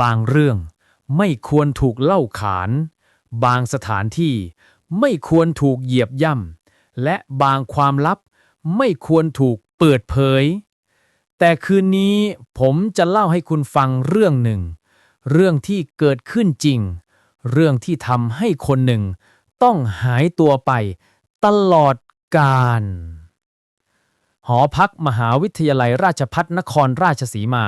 บางเรื่องไม่ควรถูกเล่าขาน บางสถานที่ไม่ควรถูกเหยียบย่ำ และบางความลับไม่ควรถูกเปิดเผย แต่คืนนี้ผมจะเล่าให้คุณฟังเรื่องหนึ่ง เรื่องที่เกิดขึ้นจริง เรื่องที่ทำให้คนหนึ่ง ต้องหายตัวไป ตลอดกาลหอพักมหาวิทยาลัยราชพัฒนครราชสีมา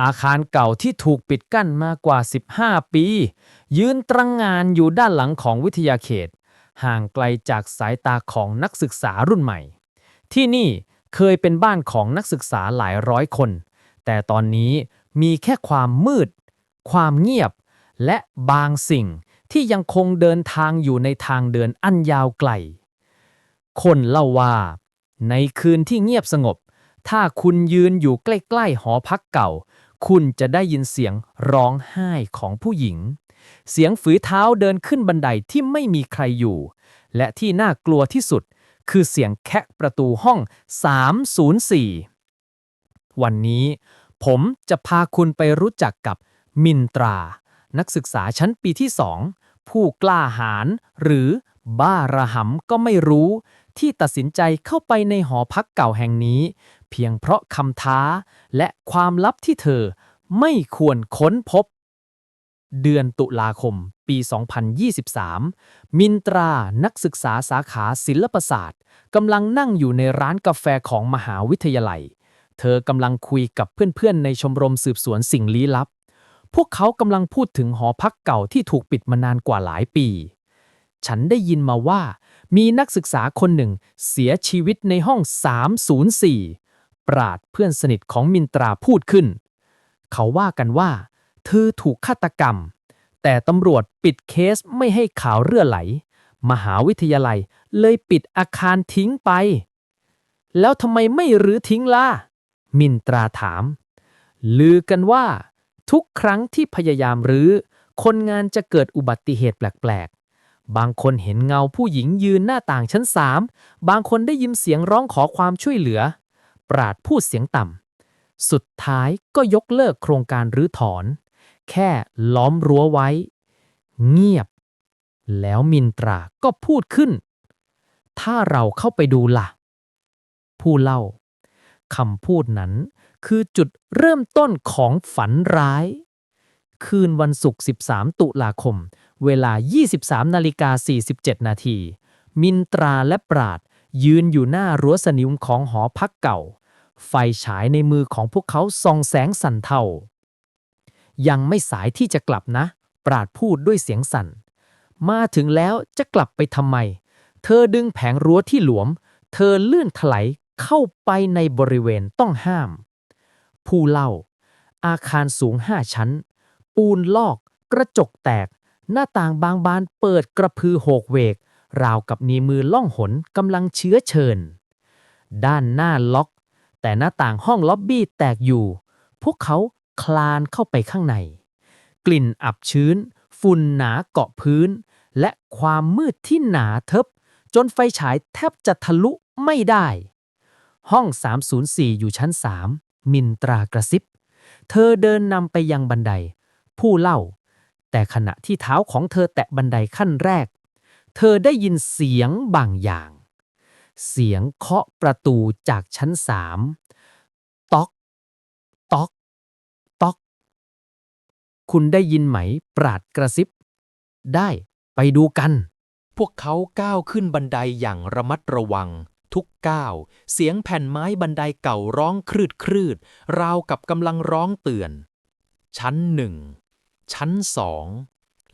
อาคารเก่าที่ถูกปิดกั้นมากว่า 15 ปี ยืนตระงงานอยู่ด้านหลังของวิทยาเขต ห่างไกลจากสายตาของนักศึกษารุ่นใหม่ ที่นี่เคยเป็นบ้านของนักศึกษาหลายร้อยคน แต่ตอนนี้มีแค่ความมืด ความเงียบ และบางสิ่งที่ยังคงเดินทางอยู่ในทางเดินอันยาวไกล คนเล่าว่า ในคืนที่เงียบสงบ ถ้าคุณยืนอยู่ใกล้ๆหอพักเก่า คุณจะได้ยินเสียงร้องไห้ของผู้หญิง เสียงฝีเท้าเดินขึ้นบันไดที่ไม่มีใครอยู่ และที่น่ากลัวที่สุด คือเสียงแคะประตูห้อง 304 วันนี้ ผมจะพาคุณไปรู้จักกับมินตรา นักศึกษาชั้นปีที่สองผู้กล้าหาญหรือบ้าระหำก็ไม่รู้ ที่ตัดสินใจเข้าไปในหอพักเก่าแห่งนี้ เพียงเพราะคำท้าและความลับที่เธอไม่ควรค้นพบ เดือนตุลาคม ปี 2023 มินตรานักศึกษาสาขาศิลปศาสตร์กำลังนั่งอยู่ในร้านกาแฟของมหาวิทยาลัย เธอกำลังคุยกับเพื่อนๆ ในชมรมสืบสวนสิ่งลี้ลับ พวกเขากำลังพูดถึงหอพักเก่าที่ถูกปิดมานานกว่าหลายปี ฉันได้ยินมาว่า มีนักศึกษาคนหนึ่งเสียชีวิตในห้อง 304 ปราดเพื่อนสนิทของมินตราพูดขึ้น เขาว่ากันว่า เธอถูกฆาตกรรม แต่ตำรวจปิดเคสไม่ให้ข่าวเรื่อไหล มหาวิทยาลัยเลยปิดอาคารทิ้งไป แล้วทำไมไม่รื้อทิ้งล่ะ มินตราถาม ลือกันว่า ทุกครั้งที่พยายามรื้อคนงานจะเกิดอุบัติเหตุแปลก บางคนเห็นเงาผู้หญิงยืนหน้าต่างชั้นสามบางคนได้ยินเสียงร้องขอความช่วยเหลือ ปราดพูดเสียงต่ำ สุดท้ายก็ยกเลิกโครงการรื้อถอน แค่ล้อมรั้วไว้ เงียบ แล้วมินตราก็พูดขึ้น ถ้าเราเข้าไปดูล่ะ ผู้เล่าคำพูดนั้นคือจุดเริ่มต้นของฝันร้าย คืนวันศุกร์ 13 ตุลาคม เวลา 23นาฬิกา47 นาที มินตราและปราด ยืนอยู่หน้ารั้วสนิมของหอพักเก่า ไฟฉายในมือของพวกเขาส่องแสงสั่นเทา ยังไม่สายที่จะกลับนะ ปราดพูดด้วยเสียงสั่น มาถึงแล้วจะกลับไปทำไม เธอดึงแผงรั้วที่หลวม เธอเลื่อนถลายเข้าไปในบริเวณต้องห้าม ผู้เล่า อาคารสูงห้าชั้น ปูนลอก กระจกแตก หน้าต่างบางบานเปิดกระพือโหกเวก ราวกับนีมือล่องหนกำลังเชื้อเชิญ ด้านหน้าล็อก แต่หน้าต่างห้องล็อบบี้แตกอยู่ พวกเขาคลานเข้าไปข้างใน กลิ่นอับชื้น ฝุ่นหนาเกาะพื้น และความมืดที่หนาทิบจนไฟฉายแทบจะทะลุไม่ได้ ห้อง 304 อยู่ชั้น 3 มินตรากระซิบ เธอเดินนำไปยังบันได ผู้เล่า แต่ขณะที่เท้าของเธอแตะบันไดขั้นแรก เธอได้ยินเสียงบางอย่าง เสียงเคาะประตูจากชั้นสามต๊อก ต๊อก ต๊อก คุณได้ยินไหม ปราดกระซิบ ได้ไปดูกัน พวกเขาก้าวขึ้นบันไดอย่างระมัดระวัง ทุกก้าว เสียงแผ่นไม้บันไดเก่าร้องครืดครืดราวกับกำลังร้องเตือน ชั้นหนึ่ง ชั้นสอง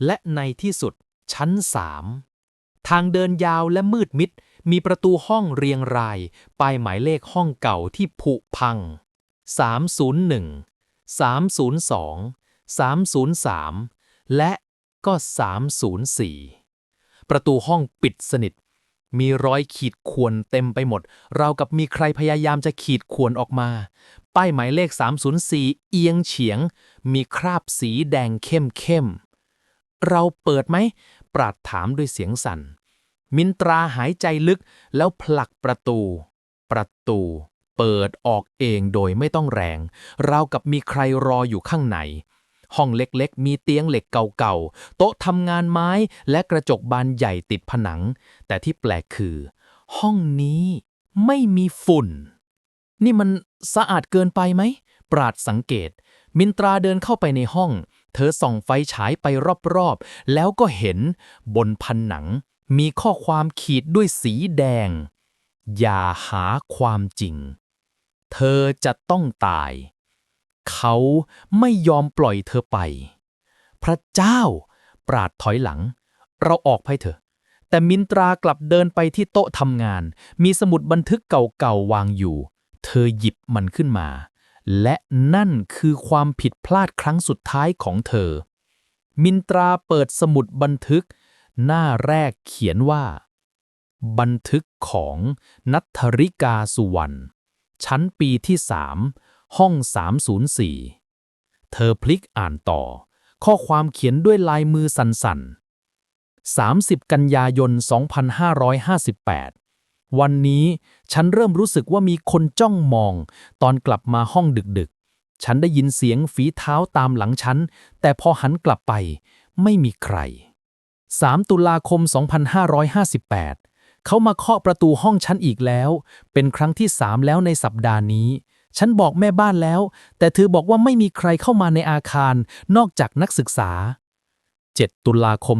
และในที่สุดชั้นสามทางเดินยาวและมืดมิด มีประตูห้องเรียงรายป้ายหมายเลขห้องเก่าที่ผุพัง 301 302 303 และก็ 304 ประตูห้องปิดสนิท มีรอยขีดข่วนเต็มไปหมดราวกับมีใครพยายามจะขีดข่วนออกมา ป้ายหมายเลข 304 เอียงเฉียง มีคราบสีแดงเข้มเข้ม เราเปิดไหม ปราดถามด้วยเสียงสั่น มินตราหายใจลึกแล้วผลักประตู ประตู เปิดออกเองโดยไม่ต้องแรงราวกับมีใครรออยู่ข้างใน ห้องเล็กๆ มีเตียงเหล็กเก่าๆ โต๊ะทำงานไม้และกระจกบานใหญ่ติดผนัง แต่ที่แปลกคือ ห้องนี้ไม่มีฝุ่น นี่มันสะอาดเกินไปไหม ปราดสังเกต มินตราเดินเข้าไปในห้อง เธอส่องไฟฉายไปรอบๆ แล้วก็เห็นบนผนัง มีข้อความขีดด้วยสีแดง อย่าหาความจริง เธอจะต้องตาย เขาไม่ยอมปล่อยเธอไป พระเจ้า ปราดถอยหลัง เราออกไปเถอะ แต่มินตรากลับเดินไปที่โต๊ะทำงาน มีสมุดบันทึกเก่าๆวางอยู่ เธอหยิบมันขึ้นมา และนั่นคือความผิดพลาดครั้งสุดท้ายของเธอ มินตราเปิดสมุดบันทึก หน้าแรกเขียนว่า บันทึกของนัทธริกาสุวรรณชั้นปีที่สาม ห้อง 304 เธอพลิกอ่านต่อ ข้อความเขียนด้วยลายมือสั่นๆ 30 กันยายน 2558 วันนี้ฉันเริ่มรู้สึกว่ามีคนจ้องมอง ตอนกลับมาห้องดึกๆ ฉันได้ยินเสียงฝีเท้าตามหลังฉัน แต่พอหันกลับไปไม่มีใคร 3 ตุลาคม 2558 เขามาเคาะประตูห้องฉันอีกแล้ว เป็นครั้งที่สามแล้วในสัปดาห์นี้ ฉันบอกแม่บ้านแล้ว แต่เธอบอกว่าไม่มีใครเข้ามาในอาคารนอกจากนักศึกษา 7 ตุลาคม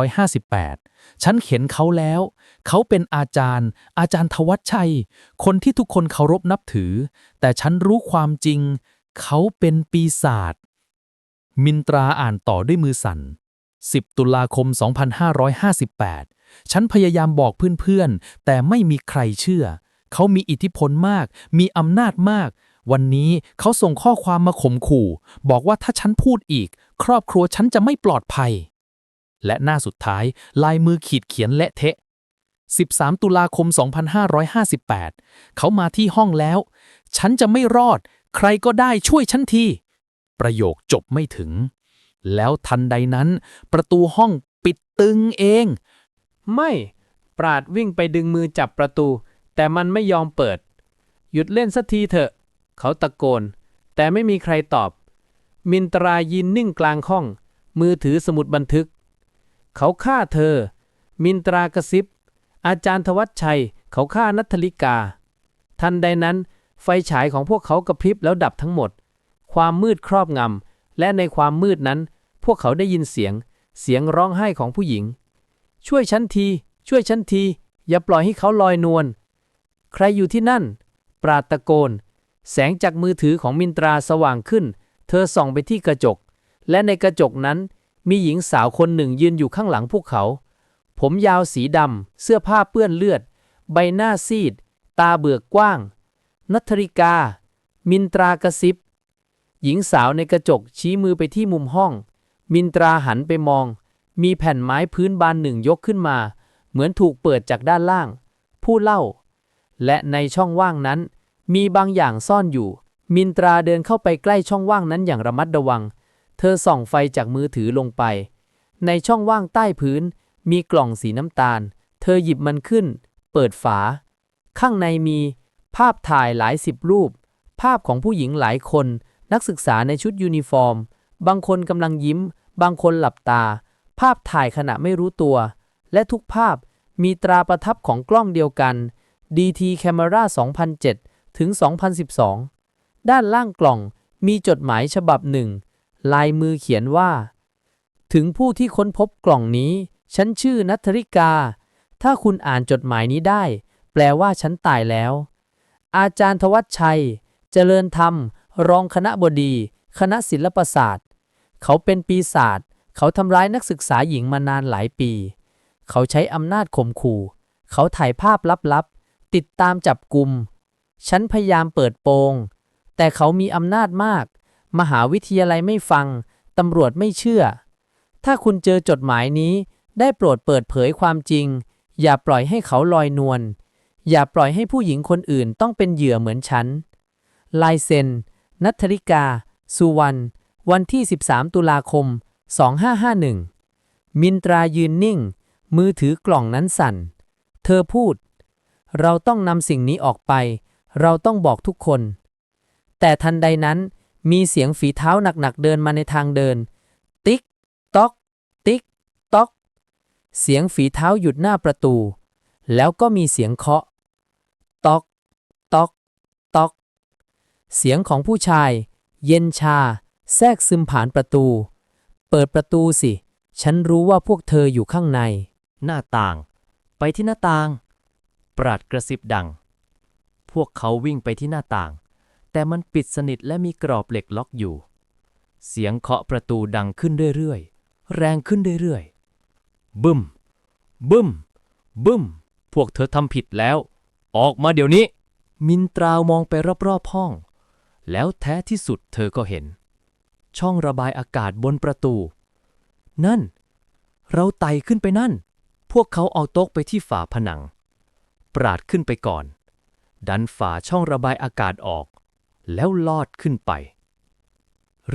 2558 ฉันเห็นเขาแล้ว เขาเป็นอาจารย์ อาจารย์ทวัชชัย คนที่ทุกคนเคารพนับถือ แต่ฉันรู้ความจริง เขาเป็นปีศาจ มินตราอ่านต่อด้วยมือสั่น 10 ตุลาคม 2558 ฉันพยายามบอกเพื่อนๆ แต่ไม่มีใครเชื่อ เขามีอิทธิพลมาก มีอำนาจมาก วันนี้เขาส่งข้อความมาข่มขู่ บอกว่าถ้าฉันพูดอีก ครอบครัวฉันจะไม่ปลอดภัย และหน้าสุดท้ายลายมือขีดเขียนเละเทะ 13 ตุลาคม 2558 เขามาที่ห้องแล้ว ฉันจะไม่รอด ใครก็ได้ช่วยฉันที ประโยคจบไม่ถึง แล้วทันใดนั้น ประตูห้องปิดตึงเอง ไม่ ปราดวิ่งไปดึงมือจับประตู แต่มันไม่ยอมเปิด หยุดเล่นสักทีเถอะ เขาตะโกน แต่ไม่มีใครตอบ มินตรายินนิ่งกลางห้อง มือถือสมุดบันทึก เขาฆ่าเธอ มินตรากระซิบ อาจารย์ทวัชชัย เขาฆ่านัทลิกา ทันใดนั้น ไฟฉายของพวกเขากระพริบแล้วดับทั้งหมด ความมืดครอบงำ และในความมืดนั้น พวกเขาได้ยินเสียง เสียงร้องไห้ของผู้หญิง ช่วยฉันที ช่วยฉันที อย่าปล่อยให้เขาลอยนวล ใครอยู่ที่นั่น ปราตะโกน แสงจากมือถือของมินตราสว่างขึ้น เธอส่องไปที่กระจก และในกระจกนั้นมีหญิงสาวคนหนึ่งยืนอยู่ข้างหลังพวกเขา ผมยาวสีดำ เสื้อผ้าเปื้อนเลือด ใบหน้าซีด ตาเบือกกว้าง นัทริกา มินตรากระซิบ หญิงสาวในกระจกชี้มือไปที่มุมห้อง มินตราหันไปมอง มีแผ่นไม้พื้นบานหนึ่งยกขึ้นมา เหมือนถูกเปิดจากด้านล่าง ผู้เล่า และในช่องว่างนั้น มีบางอย่างซ่อนอยู่ มินตราเดินเข้าไปใกล้ช่องว่างนั้นอย่างระมัดระวัง เธอส่องไฟจากมือถือลงไป ในช่องว่างใต้พื้น มีกล่องสีน้ำตาล เธอหยิบมันขึ้น เปิดฝา ข้างในมี ภาพถ่ายหลายสิบรูป ภาพของผู้หญิงหลายคน นักศึกษาในชุดยูนิฟอร์ม บางคนกำลังยิ้ม บางคนหลับตา ภาพถ่ายขณะไม่รู้ตัว และทุกภาพมีตราประทับของกล้องเดียวกัน DT Camera 2007 ถึง 2012 ด้านล่างกล่องมีจดหมายฉบับหนึ่ง ลายมือเขียนว่า ถึงผู้ที่ค้นพบกล่องนี้ ฉันชื่อนัทริกา ถ้าคุณอ่านจดหมายนี้ได้ แปลว่าฉันตายแล้ว อาจารย์ทวัชชัย เจริญธรรม รองคณะบดี คณะศิลปศาสตร์ เขาเป็นปีศาจเขาทำร้ายนักศึกษาหญิงมานานหลายปี เขาใช้อำนาจข่มขู่ เขาถ่ายภาพลับๆ ติดตามจับกลุ่ม ฉันพยายามเปิดโปง แต่เขามีอำนาจมาก มหาวิทยาลัยไม่ฟัง ตำรวจไม่เชื่อ ถ้าคุณเจอจดหมายนี้ ได้โปรดเปิดเผยความจริง อย่าปล่อยให้เขาลอยนวล อย่าปล่อยให้ผู้หญิงคนอื่นต้องเป็นเหยื่อเหมือนฉัน ลายเซ็น นัทธริกา สุวรรณ วันที่ 13 ตุลาคม 2551 มินตรายืนนิ่ง มือถือกล่องนั้นสั่น เธอพูด เราต้องนำสิ่งนี้ออกไป เราต้องบอกทุกคน แต่ทันใดนั้นมีเสียงฝีเท้าหนักๆเดินมาในทางเดิน ติ๊กต๊อก ติ๊กต๊อก เสียงฝีเท้าหยุดหน้าประตู แล้วก็มีเสียงเคาะ ต๊อก ต๊อก ต๊อก เสียงของผู้ชาย เย็นชา แทรกซึมผ่านประตู เปิดประตูสิ ฉันรู้ว่าพวกเธออยู่ข้างใน หน้าต่าง ไปที่หน้าต่าง ปราดกระซิบดัง พวกเขาวิ่งไปที่หน้าต่าง แต่มันปิดสนิทและมีกรอบเหล็กล็อกอยู่ เสียงเคาะประตูดังขึ้นเรื่อยๆ แรงขึ้นเรื่อยๆ บึ้ม บึ้ม บึ้ม พวกเธอทำผิดแล้ว ออกมาเดี๋ยวนี้ มินตราวมองไปรอบๆห้อง แล้วแท้ที่สุดเธอก็เห็น ช่องระบายอากาศบนประตู นั่น เราไต่ขึ้นไปนั่น พวกเขาเอาโต๊ะไปที่ฝาผนัง ปราดขึ้นไปก่อน ดันฝาช่องระบายอากาศออก แล้วลอดขึ้นไป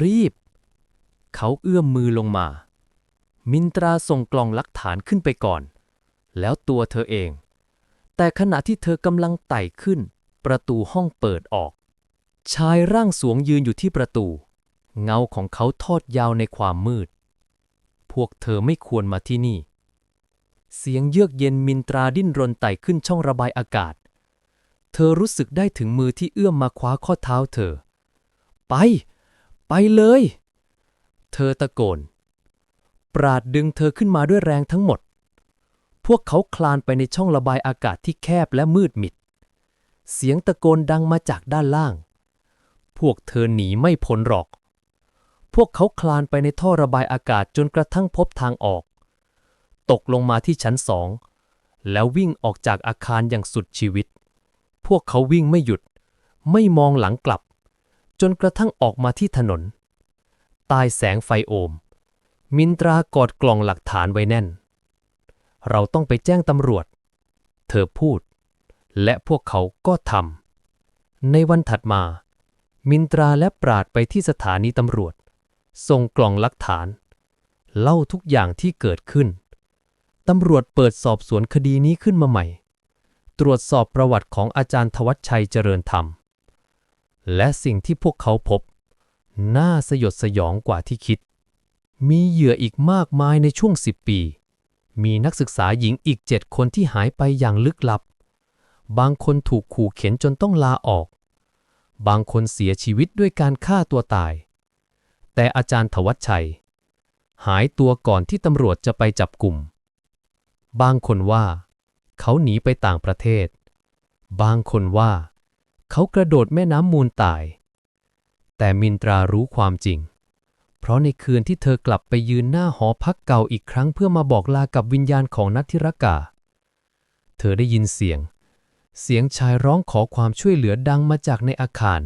รีบ เขาเอื้อมมือลงมา มินตราส่งกล่องหลักฐานขึ้นไปก่อน แล้วตัวเธอเอง แต่ขณะที่เธอกำลังไต่ขึ้น ประตูห้องเปิดออก ชายร่างสวงยืนอยู่ที่ประตู เงาของเขาทอดยาวในความมืด พวกเธอไม่ควรมาที่นี่ เสียงเยือกเย็นมินตราดิ้นรนไต่ขึ้นช่องระบายอากาศ เธอรู้สึกได้ถึงมือที่เอื้อมมาคว้าข้อเท้าเธอ ไป ไปเลย เธอตะโกน ปราดดึงเธอขึ้นมาด้วยแรงทั้งหมด พวกเขาคลานไปในช่องระบายอากาศที่แคบและมืดมิด เสียงตะโกนดังมาจากด้านล่าง พวกเธอหนีไม่พ้นหรอก พวกเขาคลานไปในท่อระบายอากาศจนกระทั่งพบทางออก ตกลงมาที่ชั้นสอง แล้ววิ่งออกจากอาคารอย่างสุดชีวิต พวกเขาวิ่งไม่หยุด ไม่มองหลังกลับ จนกระทั่งออกมาที่ถนน ใต้แสงไฟโอม มินตรากอดกล่องหลักฐานไว้แน่น เราต้องไปแจ้งตำรวจ เธอพูด และพวกเขาก็ทำ ในวันถัดมา มินตราและปราดไปที่สถานีตำรวจ ส่งกล่องหลักฐาน เล่าทุกอย่างที่เกิดขึ้น ตำรวจเปิดสอบสวนคดีนี้ขึ้นมาใหม่ ตรวจสอบประวัติของอาจารย์ทวัชชัยเจริญธรรม และสิ่งที่พวกเขาพบ น่าสยดสยองกว่าที่คิด มีเหยื่ออีกมากมายในช่วงสิบปี มีนักศึกษาหญิงอีกเจ็ดคนที่หายไปอย่างลึกลับ บางคนถูกขู่เข็นจนต้องลาออก บางคนเสียชีวิตด้วยการฆ่าตัวตาย แต่อาจารย์ทวัชชัย หายตัวก่อนที่ตำรวจจะไปจับกลุ่ม บางคนว่า เขาหนีไปต่างประเทศ บางคนว่า เขากระโดดแม่น้ำมูลตาย แต่มินตรารู้ความจริง เพราะในคืนที่เธอกลับไปยืนหน้าหอพักเก่าอีกครั้งเพื่อมาบอกลากับวิญญาณของนัทธิรกา เธอได้ยินเสียง เสียงชายร้องขอความช่วยเหลือดังมาจากในอาคาร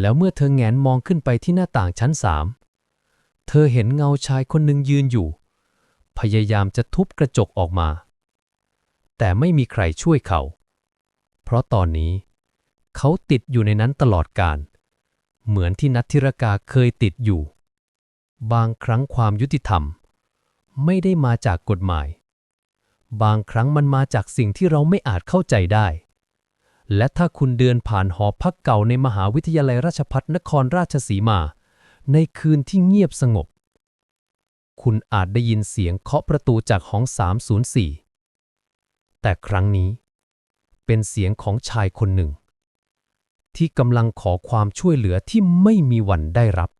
แล้วเมื่อเธอแงนมองขึ้นไปที่หน้าต่างชั้นสามเธอเห็นเงาชายคนหนึ่งยืนอยู่ พยายามจะทุบกระจกออกมา แต่ไม่มีใครช่วยเขา เพราะตอนนี้เขาติดอยู่ในนั้นตลอดกาลเหมือนที่นัทธิรกาเคยติดอยู่ บางครั้งความยุติธรรม ไม่ได้มาจากกฎหมาย บางครั้งมันมาจากสิ่งที่เราไม่อาจเข้าใจได้ และถ้าคุณเดินผ่านหอพักเก่าในมหาวิทยาลัยราชภัฏนครราชสีมา ในคืนที่เงียบสงบ คุณอาจได้ยินเสียงเคาะประตูจากห้อง 304 แต่ครั้งนี้ เป็นเสียงของชายคนหนึ่ง ที่กำลังขอความช่วยเหลือที่ไม่มีวันได้รับ